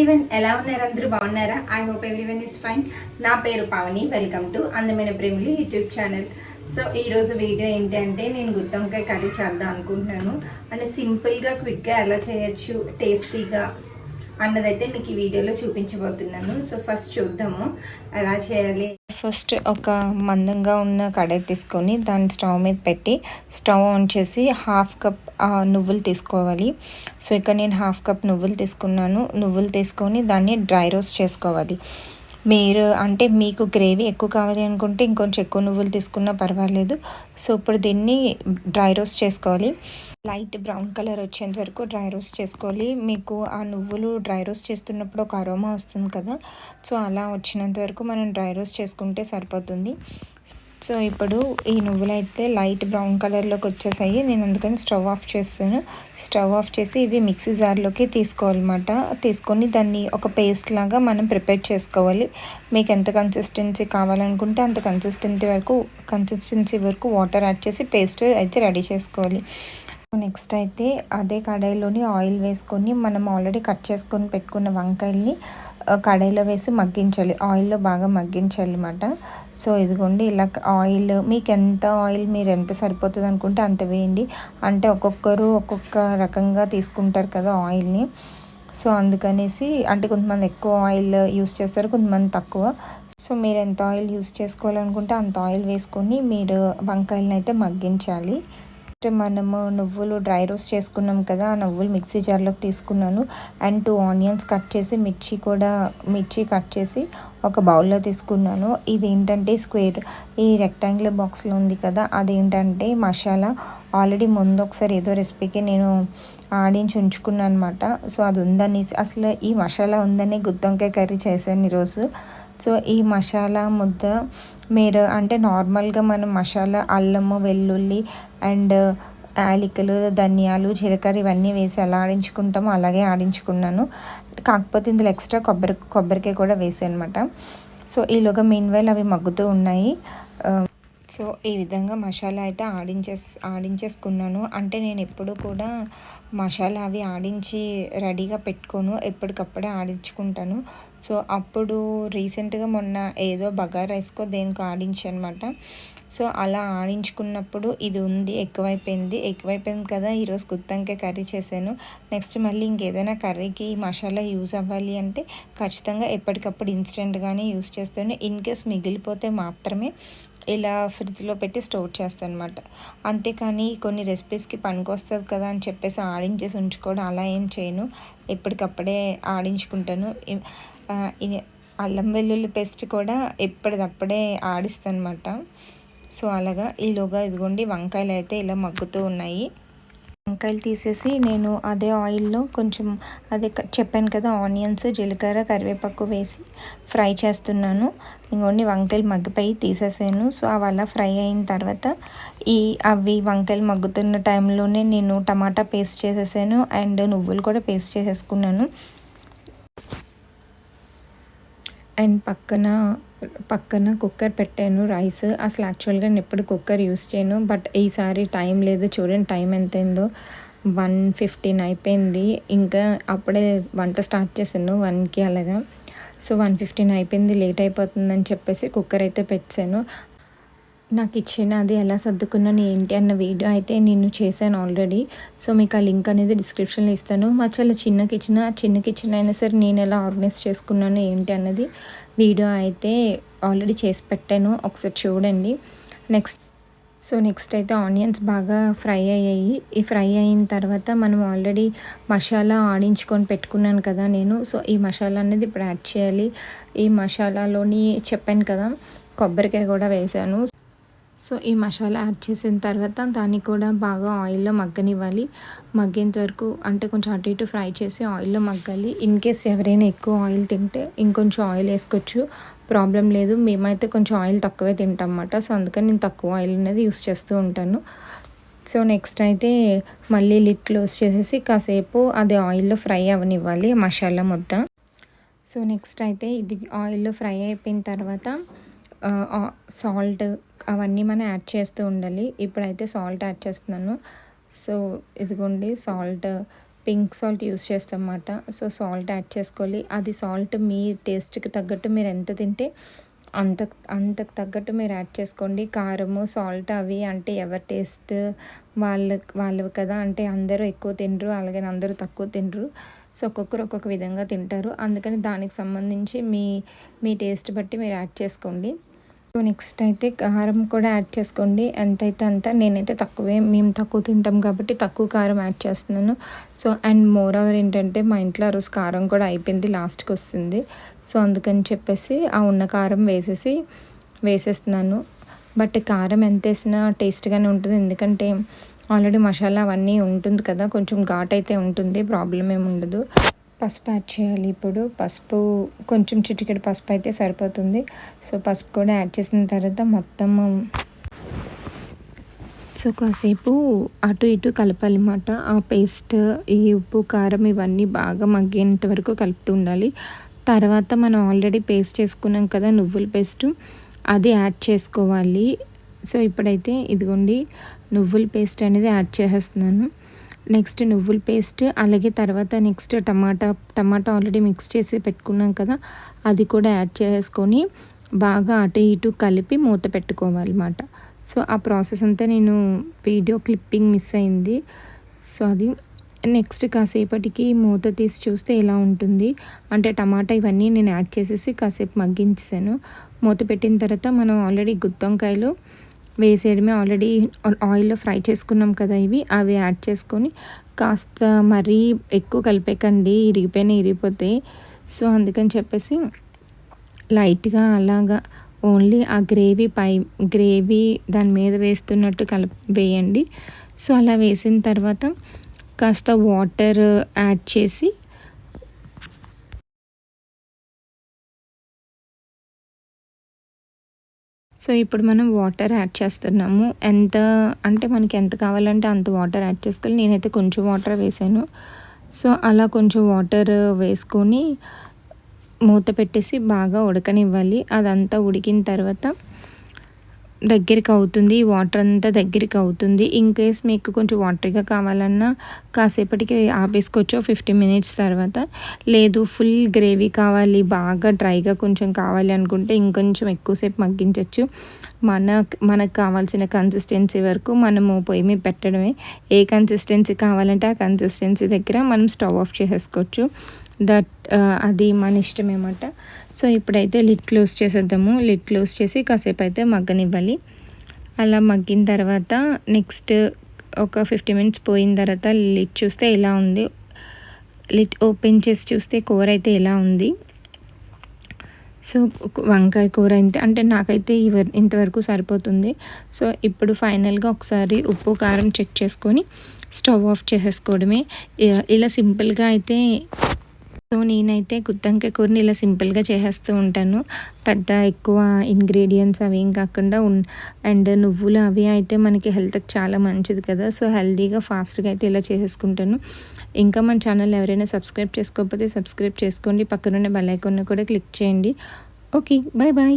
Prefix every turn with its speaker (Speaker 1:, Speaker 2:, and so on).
Speaker 1: Everyone ఎలా ఉన్నారు అందరూ? బాగున్నారా? I hope everyone is fine నా పేరు పావని. వెల్కమ్ టు అందమైన ప్రేమిలి యూట్యూబ్ ఛానల్ సో ఈరోజు వీడియో ఏంటంటే నేను గుత్తంకాయ కర్రీ చేద్దాం అనుకుంటున్నాను. అంటే సింపుల్గా క్విక్గా ఎలా చేయొచ్చు? టేస్టీగా? అన్నదైతే మీకు ఈ వీడియోలో చూపించబోతున్నాను. సో ఫస్ట్ చూద్దాము ఎలా చేయాలి? ఫస్ట్ ఒక మందంగా ఉన్న కడాయి తీసుకొని దాన్ని స్టవ్ మీద పెట్టి స్టవ్ ఆన్ చేసి హాఫ్ కప్ నువ్వులు తీసుకోవాలి. సో ఇక్కడ నేను హాఫ్ కప్ నువ్వులు తీసుకున్నాను. నువ్వులు తీసుకొని దాన్ని డ్రై రోస్ట్ చేసుకోవాలి. మీరు అంటే మీకు గ్రేవీ ఎక్కువ కావాలి అనుకుంటే ఇంకొంచెం ఎక్కువ నువ్వులు తీసుకున్నా పర్వాలేదు. సో ఇప్పుడు దీన్ని డ్రై రోస్ట్ చేసుకోవాలి. లైట్ బ్రౌన్ కలర్ వచ్చేంత వరకు డ్రై రోస్ట్ చేసుకోవాలి. మీకు ఆ నువ్వులు డ్రై రోస్ట్ చేస్తున్నప్పుడు ఒక అరోమా వస్తుంది కదా. సో అలా వచ్చినంత వరకు మనం డ్రై రోస్ట్ చేసుకుంటే సరిపోతుంది. సో ఇప్పుడు ఈ నువ్వులు అయితే లైట్ బ్రౌన్ కలర్లోకి వచ్చేసాయి. నేను అందుకని స్టవ్ ఆఫ్ చేస్తాను. స్టవ్ ఆఫ్ చేసి ఇవి మిక్సీ జార్లోకి తీసుకోవాలన్నమాట. తీసుకొని దాన్ని ఒక పేస్ట్ లాగా మనం ప్రిపేర్ చేసుకోవాలి. మీకు ఎంత కన్సిస్టెన్సీ కావాలనుకుంటే అంత కన్సిస్టెన్సీ వరకు కన్సిస్టెన్సీ వరకు వాటర్ యాడ్ చేసి పేస్ట్ అయితే రెడీ చేసుకోవాలి. నెక్స్ట్ అయితే అదే కడాయిలోని ఆయిల్ వేసుకొని మనం ఆల్రెడీ కట్ చేసుకొని పెట్టుకున్న వంకాయల్ని కడాయిలో వేసి మగ్గించాలి. ఆయిల్లో బాగా మగ్గించాలి అనమాట సో ఇదిగోండి ఇలా ఆయిల్ మీకు ఎంత ఆయిల్ మీరు ఎంత సరిపోతుంది అనుకుంటే అంత వేయండి. అంటే ఒక్కొక్కరు ఒక్కొక్క రకంగా తీసుకుంటారు కదా ఆయిల్ని. సో అందుకనేసి అంటే కొంతమంది ఎక్కువ ఆయిల్ యూస్ చేస్తారు కొంతమంది తక్కువ. సో మీరు ఎంత ఆయిల్ యూస్ చేసుకోవాలనుకుంటే అంత ఆయిల్ వేసుకొని మీరు వంకాయలను అయితే మగ్గించాలి. మనము నువ్వులు డ్రై రోస్ట్ చేసుకున్నాం కదా ఆ నువ్వులు మిక్సీ జార్లోకి తీసుకున్నాను. అండ్ టూ ఆనియన్స్ కట్ చేసి మిర్చి కూడా మిర్చి కట్ చేసి ఒక బౌల్లో తీసుకున్నాను. ఇది ఏంటంటే స్క్వేర్ ఈ రెక్టాంగిల్ బాక్స్లో ఉంది కదా అదేంటంటే మసాలా. ఆల్రెడీ ముందు ఒకసారి ఏదో రెసిపీకి నేను ఆడించి ఉంచుకున్నాను అనమాట సో అది ఉందని అసలు ఈ మసాలా ఉందని గుత్తొంకాయ కర్రీ చేశాను ఈరోజు. సో ఈ మసాలా ముద్ద మీరు అంటే నార్మల్గా మనం మసాలా అల్లము వెల్లుల్లి అండ్ యాలికలు ధనియాలు జీలకర్ర ఇవన్నీ వేసి ఎలా ఆడించుకుంటామో అలాగే ఆడించుకున్నాను. కాకపోతే ఇందులో ఎక్స్ట్రా కొబ్బరి కొబ్బరికాయ కూడా వేసాను అనమాట సో ఈలోగా మెయిన్ వైల్ అవి మగ్గుతూ ఉన్నాయి. సో ఈ విధంగా మసాలా అయితే ఆడించేస్ ఆడించేసుకున్నాను. అంటే నేను ఎప్పుడు కూడా మసాలా అవి ఆడించి రెడీగా పెట్టుకోను. ఎప్పటికప్పుడే ఆడించుకుంటాను. సో అప్పుడు రీసెంట్గా మొన్న ఏదో బగారా రైస్కో దేనికో ఆడించనమాట. సో అలా ఆడించుకున్నప్పుడు ఇది ఉంది ఎక్కువైపోయింది. ఎక్కువైపోయింది కదా ఈరోజు గుత్తంకాయ కర్రీ చేశాను. నెక్స్ట్ మళ్ళీ ఇంకేదైనా కర్రీకి మసాలా యూజ్ అవ్వాలి అంటే ఖచ్చితంగా ఎప్పటికప్పుడు ఇన్స్టెంట్గానే యూజ్ చేస్తాను. ఇన్ కేస్ మిగిలిపోతే మాత్రమే ఇలా ఫ్రిడ్జ్లో పెట్టి స్టోర్ చేస్తాను అనమాట అంతేకాని కొన్ని రెసిపీస్కి పనికొస్తుంది కదా అని చెప్పేసి ఆడించేసి ఉంచుకోవడం అలా ఏం చేయను. ఎప్పటికప్పుడే ఆడించుకుంటాను. అల్లం వెల్లుల్లి పేస్ట్ కూడా ఎప్పటిదప్పుడే ఆడిస్తాను అనమాట సో అలాగా. ఈలోగా ఇదిగోండి వంకాయలు అయితే ఇలా మగ్గుతూ ఉన్నాయి. వంకాయలు తీసేసి నేను అదే ఆయిల్లో కొంచెం అదే చెప్పాను కదా ఆనియన్స్ జీలకర్ర కరివేపాకు వేసి ఫ్రై చేస్తున్నాను. ఇంకోండి వంకాయలు మగ్గిపోయి తీసేసాను. సో అవి అలా ఫ్రై అయిన తర్వాత ఈ అవి వంకాయలు మగ్గుతున్న టైంలోనే నేను టమాటా పేస్ట్ చేసేసాను అండ్ నువ్వులు కూడా పేస్ట్ చేసేసుకున్నాను. అండ్ పక్కన పక్కన కుక్కర్ పెట్టాను రైస్. అసలు యాక్చువల్గా నేను ఎప్పుడు కుక్కర్ యూస్ చేయను బట్ ఈసారి టైం లేదు. చూడండి టైం ఎంత అయిందో వన్ ఫిఫ్టీన్ అయిపోయింది. ఇంకా అప్పుడే వంట స్టార్ట్ చేశాను వన్కి అలాగా. సో వన్ ఫిఫ్టీన్ అయిపోయింది లేట్ అయిపోతుందని చెప్పేసి కుక్కర్ అయితే పెట్టాను. నా కిచెన్ అది ఎలా సర్దుకున్నాను ఏంటి అన్న వీడియో అయితే నేను చేశాను ఆల్రెడీ సో మీకు ఆ లింక్ అనేది డిస్క్రిప్షన్లో ఇస్తాను. మా చాలా చిన్న కిచెన్ ఆ చిన్న కిచెన్ అయినా సరే నేను ఎలా ఆర్గనైజ్ చేసుకున్నాను ఏంటి అన్నది వీడియో అయితే ఆల్రెడీ చేసి పెట్టాను. ఒకసారి చూడండి. నెక్స్ట్ సో నెక్స్ట్ అయితే ఆనియన్స్ బాగా ఫ్రై అయ్యాయి. ఈ ఫ్రై అయిన తర్వాత మనం ఆల్రెడీ మసాలా ఆడించుకొని పెట్టుకున్నాను కదా నేను. సో ఈ మసాలా అనేది ఇప్పుడు యాడ్ చేయాలి. ఈ మసాలాలోని చెప్పాను కదా కొబ్బరికాయ కూడా వేసాను. సో ఈ మసాలా యాడ్ చేసిన తర్వాత దాన్ని కూడా బాగా ఆయిల్లో మగ్గనివ్వాలి. మగ్గేంత వరకు అంటే కొంచెం అటు ఇటు ఫ్రై చేసి ఆయిల్లో మగ్గాలి. ఇన్ కేస్ ఎవరైనా ఎక్కువ ఆయిల్ తింటే ఇంకొంచెం ఆయిల్ వేసుకోవచ్చు. ప్రాబ్లం లేదు. మేమైతే కొంచెం ఆయిల్ తక్కువే తింటాం అన్నమాట సో అందుకని నేను తక్కువ ఆయిల్ అనేది యూస్ చేస్తూ ఉంటాను. సో నెక్స్ట్ అయితే మళ్ళీ లిట్ క్లోజ్ చేసేసి కాసేపు అది ఆయిల్లో ఫ్రై అవనివ్వాలి మసాలా ముద్ద. సో నెక్స్ట్ అయితే ఇది ఆయిల్లో ఫ్రై అయిపోయిన తర్వాత సాల్ట్ అవన్నీ మనం యాడ్ చేస్తూ ఉండాలి. ఇప్పుడైతే సాల్ట్ యాడ్ చేస్తున్నాను. సో ఇదిగోండి సాల్ట్
Speaker 2: పింక్ సాల్ట్ యూస్ చేస్తాం అన్నమాట సో సాల్ట్ యాడ్ చేసుకోవాలి. అది సాల్ట్ మీ టేస్ట్కి తగ్గట్టు మీరు ఎంత తింటే అంత అంతకు తగ్గట్టు మీరు యాడ్ చేసుకోండి. కారము సాల్ట్ అవి అంటే ఎవరి టేస్ట్ వాళ్ళ వాళ్ళవి కదా అంటే అందరూ ఎక్కువ తినరు అలాగే అందరూ తక్కువ తినరు. సో ఒక్కొక్కరు ఒక్కొక్క విధంగా తింటారు. అందుకని దానికి సంబంధించి మీ మీ టేస్ట్ బట్టి మీరు యాడ్ చేసుకోండి. సో నెక్స్ట్ అయితే కారం కూడా యాడ్ చేసుకోండి. ఎంతైతే అంత నేనైతే తక్కువే. మేము తక్కువ తింటాం కాబట్టి తక్కువ కారం యాడ్ చేస్తున్నాను. సో అండ్ మోర్ ఓవర్ ఏంటంటే మా ఇంట్లో ఆ రోజు కారం కూడా అయిపోయింది లాస్ట్కి వస్తుంది. సో అందుకని చెప్పేసి ఆ ఉన్న కారం వేసేసి వేసేస్తున్నాను. బట్ కారం ఎంత వేసినా టేస్ట్గానే ఉంటుంది. ఎందుకంటే ఆల్రెడీ మసాలా అవన్నీ ఉంటుంది కదా కొంచెం ఘాట్ అయితే ఉంటుంది ప్రాబ్లం ఏమి ఉండదు. పసుపు యాడ్ చేయాలి. ఇప్పుడు పసుపు కొంచెం చిటికెడు పసుపు అయితే సరిపోతుంది. సో పసుపు కూడా యాడ్ చేసిన తర్వాత మొత్తం సో కాసేపు అటు ఇటు కలపాలన్నమాట ఆ పేస్ట్ ఈ ఉప్పు కారం ఇవన్నీ బాగా మగ్గేంత వరకు కలుపుతూ ఉండాలి. తర్వాత మనం ఆల్రెడీ పేస్ట్ చేసుకున్నాం కదా నువ్వుల పేస్ట్ అది యాడ్ చేసుకోవాలి. సో ఇప్పుడైతే ఇదిగోండి నువ్వుల పేస్ట్ అనేది యాడ్ చేసేస్తున్నాను. నెక్స్ట్ నువ్వుల పేస్ట్ అలాగే తర్వాత next tomato tomato already mix చేసి పెట్టుకున్నాం కదా అది కూడా యాడ్ చేసుకొని బాగా అటు ఇటు కలిపి మూత పెట్టుకోవాలన్నమాట. సో ఆ ప్రాసెస్ అంతా నేను వీడియో క్లిప్పింగ్ మిస్ అయింది. సో అది నెక్స్ట్ కాసేపటికి మూత తీసి చూస్తే ఎలా ఉంటుంది. అంటే టమాటా ఇవన్నీ నేను యాడ్ చేసేసి కాసేపు మగ్గించాను మూత పెట్టిన తర్వాత మనం ఆల్రెడీ గుత్తొంకాయలు వేసేయడమే ఆల్రెడీ ఆయిల్లో ఫ్రై చేసుకున్నాం కదా ఇవి. అవి యాడ్ చేసుకొని కాస్త మరీ ఎక్కువ కలిపేకండి ఇరిగిపోయినా ఇరిగిపోతాయి సో అందుకని చెప్పేసి లైట్గా అలాగా ఓన్లీ ఆ గ్రేవీ పై గ్రేవీ దాని మీద వేస్తున్నట్టు కలప వేయండి. సో అలా వేసిన తర్వాత కాస్త వాటర్ యాడ్ చేసి సో ఇప్పుడు మనం వాటర్ యాడ్ చేస్తున్నాము. ఎంత అంటే మనకి ఎంత కావాలంటే అంత వాటర్ యాడ్ చేసుకోవాలి. నేనైతే కొంచెం వాటర్ వేసాను. సో అలా కొంచెం వాటర్ వేసుకొని మూత పెట్టేసి బాగా ఉడకనివ్వాలి. అదంతా ఉడికిన తర్వాత దగ్గరికి అవుతుంది వాటర్ అంతా దగ్గరికి అవుతుంది ఇన్ కేస్ మీకు కొంచెం వాటర్గా కావాలన్నా కాసేపటికి ఆపేసుకోవచ్చు ఫిఫ్టీ మినిట్స్ తర్వాత. లేదు ఫుల్ గ్రేవీ కావాలి బాగా డ్రైగా కొంచెం కావాలి అనుకుంటే ఇంకొంచెం ఎక్కువసేపు మగ్గించవచ్చు మన మనకు కావాల్సిన కన్సిస్టెన్సీ వరకు మనము పొయ్యి మీద పెట్టడమే. ఏ కన్సిస్టెన్సీ కావాలంటే ఆ కన్సిస్టెన్సీ దగ్గర మనం స్టవ్ ఆఫ్ చేసేసుకోవచ్చు. దట్ uh, అది మన ఇష్టం ఏమాట సో ఇప్పుడైతే లిడ్ క్లోజ్ చేసేద్దాము. లిడ్ క్లోజ్ చేసి కాసేపు అయితే మగ్గనివ్వాలి. అలా మగ్గిన తర్వాత నెక్స్ట్ ఒక ఫిఫ్టీ మినిట్స్ పోయిన తర్వాత లిడ్ చూస్తే ఎలా ఉంది? లిట్ ఓపెన్ చేసి చూస్తే కూర అయితే ఎలా ఉంది? సో వంకాయ కూర ఇంత అంటే నాకైతే ఇవ ఇంతవరకు సరిపోతుంది. సో ఇప్పుడు ఫైనల్గా ఒకసారి ఉప్పు కారం చెక్ చేసుకొని స్టవ్ ఆఫ్ చేసేసుకోవడమే. ఇలా సింపుల్గా అయితే సో నేనైతే గుత్తంకాయ కూరని ఇలా సింపుల్గా చేసేస్తూ ఉంటాను. పెద్ద ఎక్కువ ఇంగ్రీడియంట్స్ అవి ఏం కాకుండా ఉన్ అండ్ నువ్వులు అవి అయితే మనకి హెల్త్కి చాలా మంచిది కదా. సో హెల్తీగా ఫాస్ట్గా అయితే ఇలా చేసేసుకుంటాను. ఇంకా మన ఛానల్ ఎవరైనా సబ్స్క్రైబ్ చేసుకోకపోతే సబ్స్క్రైబ్ చేసుకోండి. పక్కనున్న బెల్ ఐకాన్ కూడా క్లిక్ చేయండి. Okay bye bye